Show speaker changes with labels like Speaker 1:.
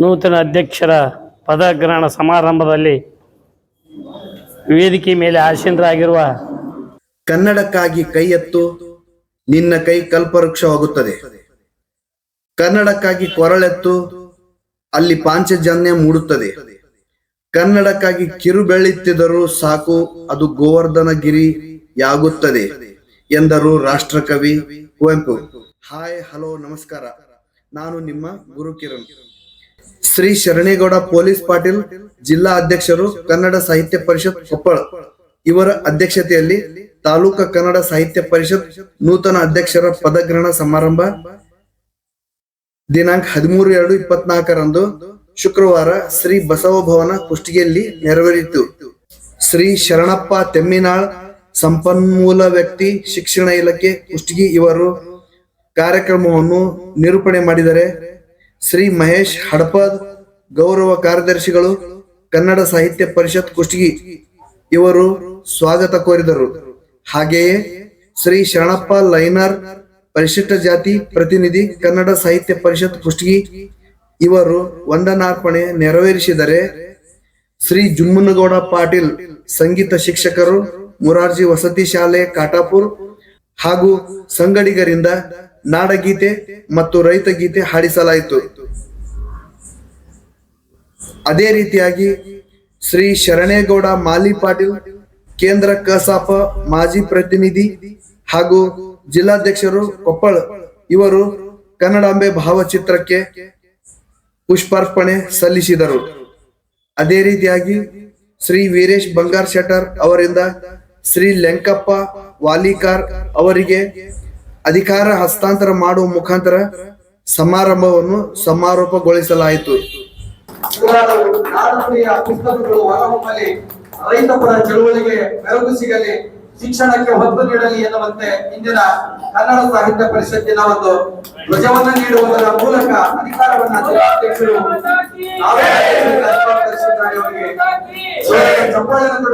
Speaker 1: ನೂತನ ಅಧ್ಯಕ್ಷರ ಪದಗ್ರಹಣ ಸಮಾರಂಭದಲ್ಲಿ ವೇದಿಕೆ ಮೇಲೆ ಆಸೀನರಾಗಿರುವ
Speaker 2: ಕನ್ನಡಕ್ಕಾಗಿ ಕೈ ಎತ್ತು ನಿನ್ನ ಕೈ ಕಲ್ಪವೃಕ್ಷವಾಗುತ್ತದೆ. ಕನ್ನಡಕ್ಕಾಗಿ ಕೊರಳೆತ್ತು ಅಲ್ಲಿ ಪಾಂಚಜನ್ಯ ಮೂಡುತ್ತದೆ. ಕನ್ನಡಕ್ಕಾಗಿ ಕಿರು ಬೆಳೆಯುತ್ತಿದ್ದರೂ ಸಾಕು, ಅದು ಗೋವರ್ಧನಗಿರಿಯಾಗುತ್ತದೆ ಎಂದರು ರಾಷ್ಟ್ರಕವಿ ಕುವೆಂಪು. ಹಾಯ್, ಹಲೋ, ನಮಸ್ಕಾರ. ನಾನು ನಿಮ್ಮ ಗುರು ಕಿರಣ್ ಶ್ರೀ ಶರಣೇಗೌಡ ಪೊಲೀಸ್ ಪಾಟೀಲ್, ಜಿಲ್ಲಾ ಅಧ್ಯಕ್ಷರು ಕನ್ನಡ ಸಾಹಿತ್ಯ ಪರಿಷತ್ ಕೊಪ್ಪಳ. ಇವರ ಅಧ್ಯಕ್ಷತೆಯಲ್ಲಿ ತಾಲೂಕ ಕನ್ನಡ ಸಾಹಿತ್ಯ ಪರಿಷತ್ ನೂತನ ಅಧ್ಯಕ್ಷರ ಪದಗ್ರಹಣ ಸಮಾರಂಭ ದಿನಾಂಕ ಹದಿಮೂರು ಎರಡು ಇಪ್ಪತ್ನಾಲ್ಕರಂದು ಶುಕ್ರವಾರ ಶ್ರೀ ಬಸವ ಭವನ ನೆರವೇರಿತು. ಶ್ರೀ ಶರಣಪ್ಪ ತೆಮ್ಮಿನಾಳ್, ಸಂಪನ್ಮೂಲ ವ್ಯಕ್ತಿ, ಶಿಕ್ಷಣ ಇಲಾಖೆ ಕುಷ್ಟಗಿ ಇವರು ಕಾರ್ಯಕ್ರಮವನ್ನು ನಿರೂಪಣೆ ಮಾಡಿದರೆ ಶ್ರೀ ಮಹೇಶ್ ಹಡಪದ್ ಗೌರವ ಕಾರ್ಯದರ್ಶಿಗಳು, ಕನ್ನಡ ಸಾಹಿತ್ಯ ಪರಿಷತ್ ಕುಷ್ಟಗಿ ಇವರು ಸ್ವಾಗತ ಕೋರಿದರು. ಹಾಗೆಯೇ ಶ್ರೀ ಶರಣಪ್ಪ ಲೈನರ್ ಪರಿಶಿಷ್ಟ ಜಾತಿ ಪ್ರತಿನಿಧಿ, ಕನ್ನಡ ಸಾಹಿತ್ಯ ಪರಿಷತ್ ಕುಷ್ಟಗಿ ಇವರು ವಂದನಾರ್ಪಣೆ ನೆರವೇರಿಸಿದರೆ ಶ್ರೀ ಜುಮ್ಮನಗೌಡ ಪಾಟೀಲ್ ಸಂಗೀತ ಶಿಕ್ಷಕರು, ಮುರಾರ್ಜಿ ವಸತಿ ಶಾಲೆ, ಕಾಟಾಪುರ್ ಹಾಗೂ ಸಂಗಡಿಗರಿಂದ ನಾಡಗೀತೆ ಮತ್ತು ರೈತ ಗೀತೆ ಹಾಡಿಸಲಾಯಿತು. ಅದೇ ರೀತಿಯಾಗಿ ಶ್ರೀ ಶರಣೇಗೌಡ ಮಾಲಿ ಪಾಟೀಲ್, ಕೇಂದ್ರ ಕಸಾಪ ಮಾಜಿ ಪ್ರತಿನಿಧಿ ಹಾಗೂ ಜಿಲ್ಲಾಧ್ಯಕ್ಷರು ಕೊಪ್ಪಳ, ಇವರು ಕನ್ನಡಾಂಬೆ ಭಾವಚಿತ್ರಕ್ಕೆ ಪುಷ್ಪಾರ್ಪಣೆ ಸಲ್ಲಿಸಿದರು. ಅದೇ ರೀತಿಯಾಗಿ ಶ್ರೀ ವೀರೇಶ್ ಬಂಗಾರ್ ಶೆಟ್ಟರ್ ಅವರಿಂದ ಶ್ರೀ ಲೆಂಕಪ್ಪ ವಾಲಿಕಾರ್ ಅವರಿಗೆ ಅಧಿಕಾರ ಹಸ್ತಾಂತರ ಮಾಡುವ ಮುಖಾಂತರ ಸಮಾರಂಭವನ್ನು ಸಮಾರೋಪಗೊಳಿಸಲಾಯಿತು.
Speaker 3: ರೈತಪರ ಪುಸ್ತಕಗಳು ಹೊರಹೊಮ್ಮಲಿ ರೈತ ಪರ ಚಳುವಳಿಗೆ ಮೆರುಗು ಸಿಗಲಿ ಶಿಕ್ಷಣಕ್ಕೆ ಒತ್ತು ನೀಡಲಿ ಎನ್ನುವಂತೆ ಇಂದಿನ ಕನ್ನಡ ಸಾಹಿತ್ಯ ಪರಿಷತ್ತಿನ ಒಂದು ಧ್ವಜವನ್ನು ನೀಡುವುದರ ಮೂಲಕ ಅಧಿಕಾರವನ್ನ ಜಿಲ್ಲಾಧ್ಯಕ್ಷರು ಚಪ್ಪಾಳೆಯನ್ನು